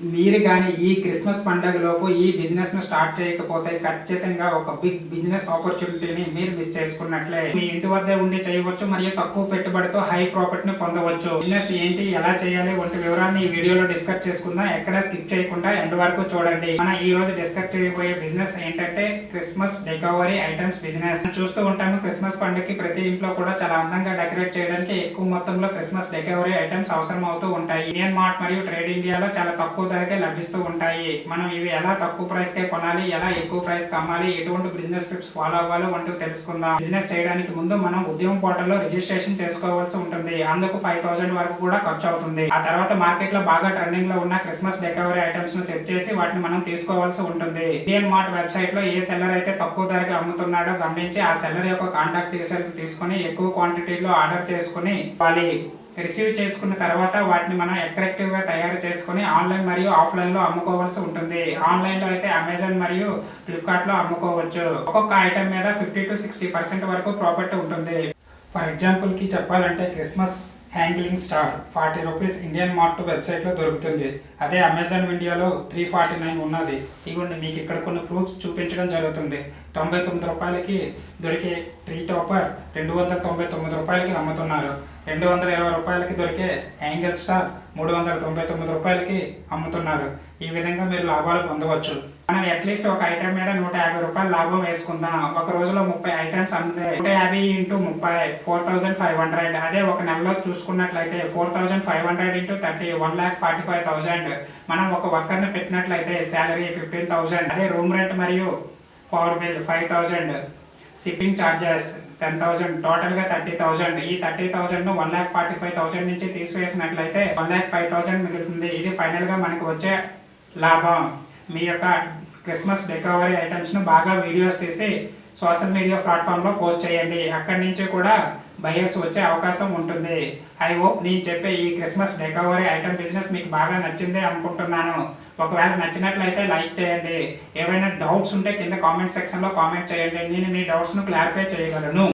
మీరు కానీ ఈ క్రిస్మస్ పండుగలోపు ఈ బిజినెస్ను స్టార్ట్ చేయకపోతే ఖచ్చితంగా ఒక బిగ్ బిజినెస్ ఆపర్చునిటీని మీరు మిస్ చేసుకున్నట్లే. మీ ఇంటి వద్దే ఉండి చేయవచ్చు మరియు తక్కువ పెట్టుబడితో హై ప్రాఫిట్ని పొందవచ్చు. బిజినెస్ ఏంటి ఎలా చేయాలి వంటి వివరాన్ని ఈ వీడియోలో డిస్కస్ చేసుకుందాం. ఎక్కడ స్కిప్ చేయకుండా ఎండ్ వరకు చూడండి. మన ఈ రోజు డిస్కస్ చేయబోయే బిజినెస్ ఏంటంటే క్రిస్మస్ డెకవరీ ఐటమ్స్ బిజినెస్. చూస్తూ ఉంటాము క్రిస్మస్ పండుగకి ప్రతి ఇంట్లో కూడా చాలా అందంగా డెకరేట్ చేయడానికి ఎక్కువ మొత్తంలో క్రిస్మస్ డెకవరీ ఐటమ్స్ అవసరం అవుతూ ఉంటాయి. ఇండియన్ మార్ట్ మరియు ట్రేడ్ ఇండియాలో చాలా తక్కువ ధరకే లభిస్తూ ఉంటాయి. మనం ఇవి ఎలా తక్కువ ప్రైస్కే కొనాలి ఎలా ఎక్కువ ప్రైస్కి అమ్మాలి ఎటువంటి బిజినెస్ టిప్స్ ఫాలో అవ్వాలో వంటివి తెలుసుకుందాం. బిజినెస్ చేయడానికి ముందు మనం ఉద్యమం పోర్టల్లో రిజిస్ట్రేషన్ చేసుకోవాల్సి ఉంటుంది. అందుకు ఫైవ్ థౌసండ్ వరకు కూడా ఖర్చు అవుతుంది. ఆ తర్వాత మార్కెట్లో బాగా ట్రెండింగ్లో ఉన్న క్రిస్మస్ డెకవరీ ఐటమ్స్ను చెక్ చేసి వాటిని మనం తీసుకోవాల్సి ఉంటుంది. ఇండియన్ మార్ట్ వెబ్సైట్లో ఏ సెల్లర్ అయితే తక్కువ ధరకి అమ్ముతున్నాడో గమనించి ఆ సెల్లర్ యొక్క కాంటాక్ట్ డీటెయిల్స్ తీసుకొని ఎక్కువ క్వాంటిటీలో ఆర్డర్ చేసుకుని ఇవ్వాలి. రిసీవ్ చేసుకున్న తర్వాత వాటిని మనం అట్రాక్టివ్గా తయారు చేసుకుని ఆన్లైన్ మరియు ఆఫ్లైన్లో అమ్ముకోవాల్సి ఉంటుంది. ఆన్లైన్లో అయితే అమెజాన్ మరియు ఫ్లిప్కార్ట్లో అమ్ముకోవచ్చు. ఒక్కొక్క ఐటెం మీద ఫిఫ్టీ టు సిక్స్టీ పర్సెంట్ వరకు ప్రాఫిట్ ఉంటుంది. ఫర్ ఎగ్జాంపుల్కి చెప్పాలంటే Christmas hanging star. Forty rupees Indian mart వెబ్సైట్లో దొరుకుతుంది. అదే అమెజాన్ ఇండియాలో త్రీ ఫార్టీ నైన్ ఉన్నది. ఇగోండి మీకు ఇక్కడ కొన్ని ప్రూఫ్స్ చూపించడం జరుగుతుంది. తొంభై తొమ్మిది రూపాయలకి దొరికే ట్రీ టాపర్ రెండు వందల తొంభై తొమ్మిది రూపాయలకి అమ్ముతున్నారు. రెండు వందల ఇరవై రూపాయలకి దొరికే యాంగిల్ స్టార్ మూడు వందల తొంభై తొమ్మిది రూపాయలకి అమ్ముతున్నారు. ఈ విధంగా మీరు లాభాలు పొందవచ్చు. మనం అట్లీస్ట్ ఒక ఐటమ్ మీద నూట యాభై రూపాయలు లాభం వేసుకుందాం. ఒక రోజులో ముప్పై ఐటమ్స్ అమ్మితే నూట యాభై ఇంటూ ముప్పై ఫోర్ థౌజండ్ ఫైవ్ హండ్రెడ్. అదే ఒక నెలలో చూసుకున్నట్లయితే four thousand five hundred into thirty one lakh forty five thousand మనం ఒక వర్కర్ని పెట్టినట్లయితే శాలరీ ఫిఫ్టీన్ థౌజండ్ అదే రూమ్ రెంట్ మరియు power bill five thousand shipping charges ten thousand టోటల్గా థర్టీ థౌసండ్ ఈ thirty thousand one lakh forty five thousand నుంచి తీసివేసినట్లయితే వన్ ల్యాక్ ఫైవ్ థౌసండ్ మిగులుతుంది. ఇది ఫైనల్గా మనకు వచ్చే లాభం. మీ యొక్క క్రిస్మస్ డెకవరీ ఐటమ్స్ను బాగా వీడియోస్ తీసి సోషల్ మీడియా ప్లాట్ఫామ్లో పోస్ట్ చేయండి. అక్కడి నుంచి కూడా బయర్స్ వచ్చే అవకాశం ఉంటుంది. ఐ హోప్ నేను చెప్పే ఈ క్రిస్మస్ డెకవరీ ఐటమ్ బిజినెస్ మీకు బాగా నచ్చిందే అనుకుంటున్నాను. ఒకవేళ నచ్చినట్లయితే లైక్ చేయండి. ఏవైనా డౌట్స్ ఉంటే కింద కామెంట్ సెక్షన్లో కామెంట్ చేయండి. నేను మీ డౌట్స్ను క్లారిఫై చేయగలను.